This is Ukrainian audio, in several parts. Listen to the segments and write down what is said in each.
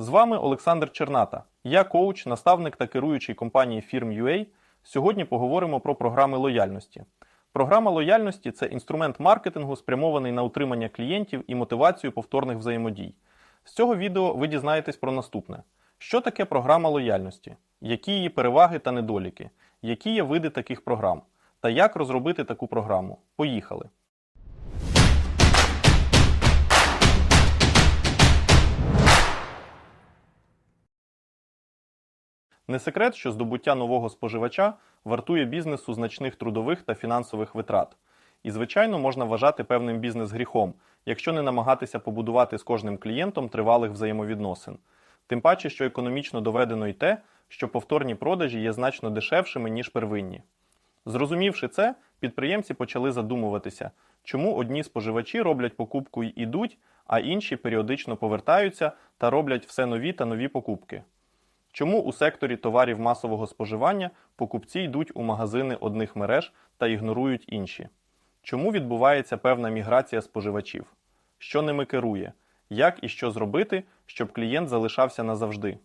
З вами Олександр Черната. Я коуч, наставник та керуючий компанії Firm.ua. Сьогодні поговоримо про програми лояльності. Програма лояльності це інструмент маркетингу, спрямований на утримання клієнтів і мотивацію повторних взаємодій. З цього відео ви дізнаєтесь про наступне: що таке програма лояльності, які її переваги та недоліки, які є види таких програм, та як розробити таку програму. Поїхали! Не секрет, що здобуття нового споживача вартує бізнесу значних трудових та фінансових витрат. І, звичайно, можна вважати певним бізнес-гріхом, якщо не намагатися побудувати з кожним клієнтом тривалих взаємовідносин. Тим паче, що економічно доведено й те, що повторні продажі є значно дешевшими, ніж первинні. Зрозумівши це, підприємці почали задумуватися, чому одні споживачі роблять покупку й ідуть, а інші періодично повертаються та роблять все нові та нові покупки. Чому у секторі товарів масового споживання покупці йдуть у магазини одних мереж та ігнорують інші? Чому відбувається певна міграція споживачів? Що ними керує? Як і що зробити, щоб клієнт залишався назавжди?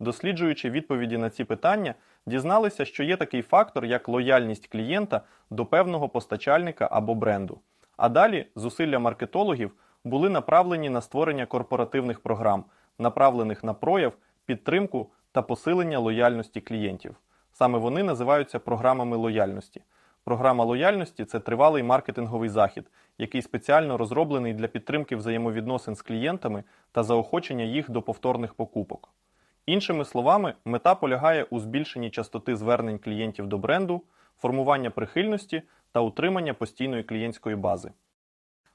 Досліджуючи відповіді на ці питання, дізналися, що є такий фактор, як лояльність клієнта до певного постачальника або бренду. А далі зусилля маркетологів були направлені на створення корпоративних програм, направлених на прояв, підтримку та посилення лояльності клієнтів. Саме вони називаються програмами лояльності. Програма лояльності це тривалий маркетинговий захід, який спеціально розроблений для підтримки взаємовідносин з клієнтами та заохочення їх до повторних покупок. Іншими словами, мета полягає у збільшенні частоти звернень клієнтів до бренду, формування прихильності та утримання постійної клієнтської бази.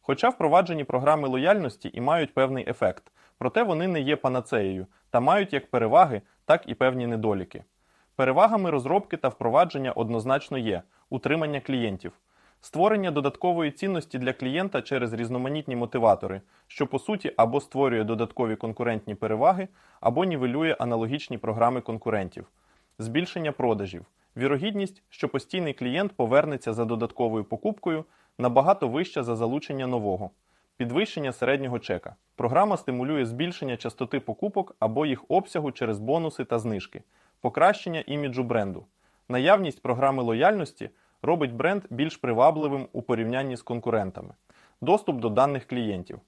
Хоча впроваджені програми лояльності і мають певний ефект, проте вони не є панацеєю та мають як переваги, так і певні недоліки. Перевагами розробки та впровадження однозначно є утримання клієнтів, створення додаткової цінності для клієнта через різноманітні мотиватори, що по суті або створює додаткові конкурентні переваги, або нівелює аналогічні програми конкурентів, збільшення продажів, вірогідність, що постійний клієнт повернеться за додатковою покупкою набагато вища за залучення нового. Підвищення середнього чека. Програма стимулює збільшення частоти покупок або їх обсягу через бонуси та знижки, покращення іміджу бренду. Наявність програми лояльності робить бренд більш привабливим у порівнянні з конкурентами. Доступ до даних клієнтів.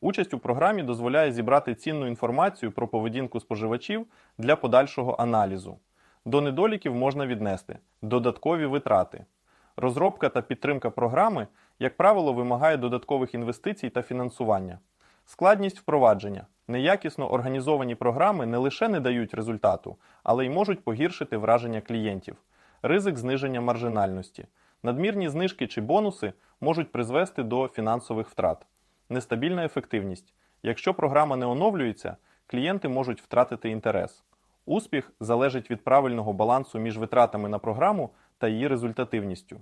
Участь у програмі дозволяє зібрати цінну інформацію про поведінку споживачів для подальшого аналізу. До недоліків можна віднести додаткові витрати. Розробка та підтримка програми, як правило, вимагає додаткових інвестицій та фінансування. Складність впровадження. Неякісно організовані програми не лише не дають результату, але й можуть погіршити враження клієнтів. Ризик зниження маржинальності. Надмірні знижки чи бонуси можуть призвести до фінансових втрат. Нестабільна ефективність. Якщо програма не оновлюється, клієнти можуть втратити інтерес. Успіх залежить від правильного балансу між витратами на програму та її результативністю.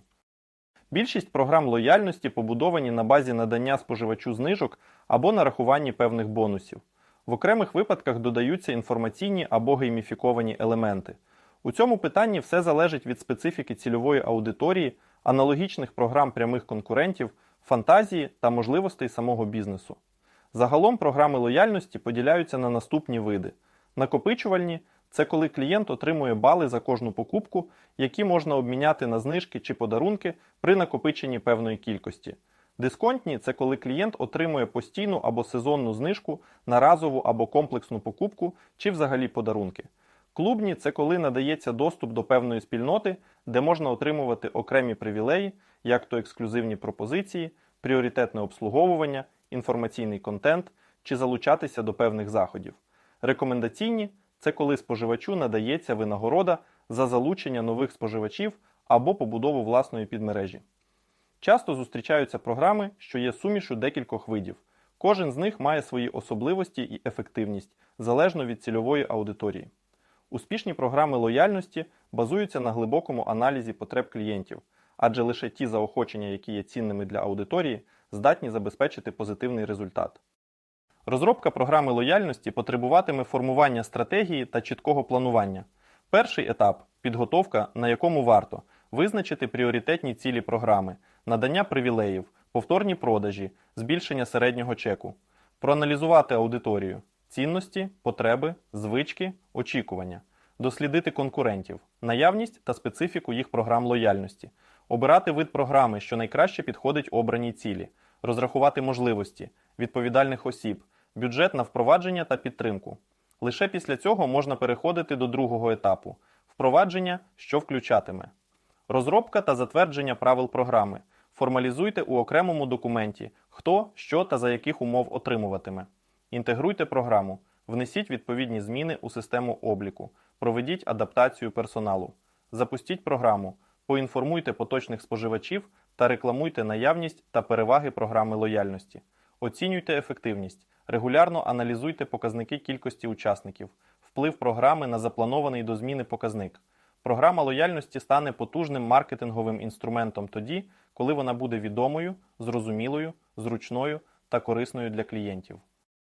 Більшість програм лояльності побудовані на базі надання споживачу знижок або нарахуванні певних бонусів. В окремих випадках додаються інформаційні або гейміфіковані елементи. У цьому питанні все залежить від специфіки цільової аудиторії, аналогічних програм прямих конкурентів, фантазії та можливостей самого бізнесу. Загалом програми лояльності поділяються на наступні види: накопичувальні це коли клієнт отримує бали за кожну покупку, які можна обміняти на знижки чи подарунки при накопиченні певної кількості. Дисконтні це коли клієнт отримує постійну або сезонну знижку на разову або комплексну покупку чи взагалі подарунки. Клубні це коли надається доступ до певної спільноти, де можна отримувати окремі привілеї, як то ексклюзивні пропозиції, пріоритетне обслуговування, інформаційний контент чи залучатися до певних заходів. Рекомендаційні це коли споживачу надається винагорода за залучення нових споживачів або побудову власної підмережі. Часто зустрічаються програми, що є сумішу декількох видів. Кожен з них має свої особливості і ефективність залежно від цільової аудиторії. Успішні програми лояльності базуються на глибокому аналізі потреб клієнтів, адже лише ті заохочення, які є цінними для аудиторії, здатні забезпечити позитивний результат. Розробка програми лояльності потребуватиме формування стратегії та чіткого планування. Перший етап підготовка, на якому варто визначити пріоритетні цілі програми, надання привілеїв, повторні продажі, збільшення середнього чеку, проаналізувати аудиторію, цінності, потреби, звички, очікування, дослідити конкурентів, наявність та специфіку їх програм лояльності, обирати вид програми, що найкраще підходить обраній цілі, розрахувати можливості, відповідальних осіб, бюджет на впровадження та підтримку. Лише після цього можна переходити до другого етапу впровадження, що включатиме. Розробка та затвердження правил програми. Формалізуйте у окремому документі, хто, що та за яких умов отримуватиме. Інтегруйте програму, внесіть відповідні зміни у систему обліку, проведіть адаптацію персоналу. Запустіть програму, поінформуйте поточних споживачів та рекламуйте наявність та переваги програми лояльності. Оцінюйте ефективність, регулярно аналізуйте показники кількості учасників, вплив програми на запланований до зміни показник. Програма лояльності стане потужним маркетинговим інструментом тоді, коли вона буде відомою, зрозумілою, зручною та корисною для клієнтів.